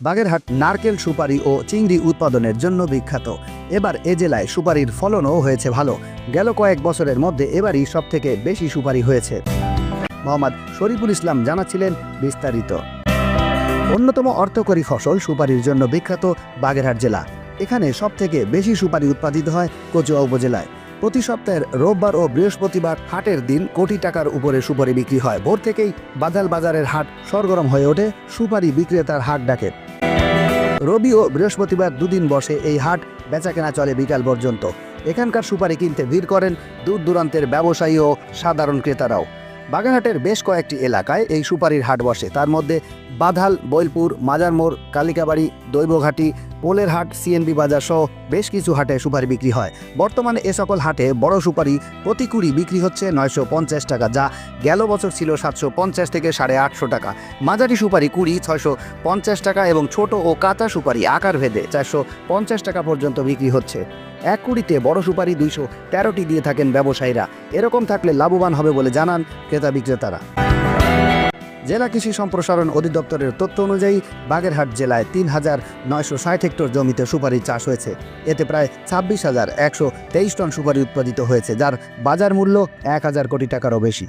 বাগেরহাট নারকেল সুপারি ও চিংড়ি উৎপাদনের জন্য বিখ্যাত। এবার এ জেলায় সুপারির ফলনও হয়েছে ভালো। গেল কয়েক বছরের মধ্যে এবারই সবথেকে বেশি সুপারি হয়েছে। মোহাম্মদ শরীফুল ইসলাম জানাচ্ছিলেন বিস্তারিত। অন্যতম অর্থকরী ফসল সুপারির জন্য বিখ্যাত বাগেরহাট জেলা। এখানে সবথেকে বেশি সুপারি উৎপাদিত হয় কচুয়া উপজেলায়। প্রতি সপ্তাহের রোববার ও বৃহস্পতিবার হাটের দিন কোটি টাকার উপরে সুপারি বিক্রি হয়। ভোর থেকেই বাজাল বাজারের হাট সরগরম হয়ে ওঠে, সুপারি বিক্রেতার হাট ডাকে। রবি ও বৃহস্পতিবার দুদিন বসে এই হাট বেচাকেনা চলে বিকাল পর্যন্ত। এখানকার সুপারি কিনতে ভিড় করেন দূর দূরান্তের ব্যবসায়ী ও সাধারণ ক্রেতারাও। বাগানহাটের বেশ কয়েকটি এলাকায় এই সুপারির হাট বসে। তার মধ্যে বাধাল, বৈলপুর, মাজারমোড়, কালিকাবাড়ি, দৈবঘাটি পোলের হাট সিএনবি বাজার সহ বেশ কিছু হাটে সুপারি বিক্রি হয়। বর্তমানে এ সকল হাটে বড় সুপারি প্রতি কুড়ি বিক্রি হচ্ছে নয়শো পঞ্চাশ টাকা, যা গেল বছর ছিল সাতশো পঞ্চাশ থেকে সাড়ে আটশো টাকা। মাঝারি সুপারি কুড়ি, ছয়শো পঞ্চাশ টাকা এবং ছোট ও কাঁচা সুপারি আকার ভেদে চারশো পঞ্চাশ টাকা পর্যন্ত বিক্রি হচ্ছে। এক কুড়িতে বড় সুপারি দুইশো তেরোটি দিয়ে থাকেন ব্যবসায়ীরা। এরকম থাকলে লাভবান হবে বলে জানান ক্রেতা বিক্রেতারা। জেলা কৃষি সম্প্রসারণ অধিদপ্তরের তথ্য অনুযায়ী, বাগেরহাট জেলায় তিন হাজার নয়শো ষাট হেক্টর জমিতে সুপারি চাষ হয়েছে। এতে প্রায় ছাব্বিশ হাজার একশো তেইশ টন সুপারি উৎপাদিত হয়েছে, যার বাজার মূল্য এক হাজার কোটি টাকারও বেশি।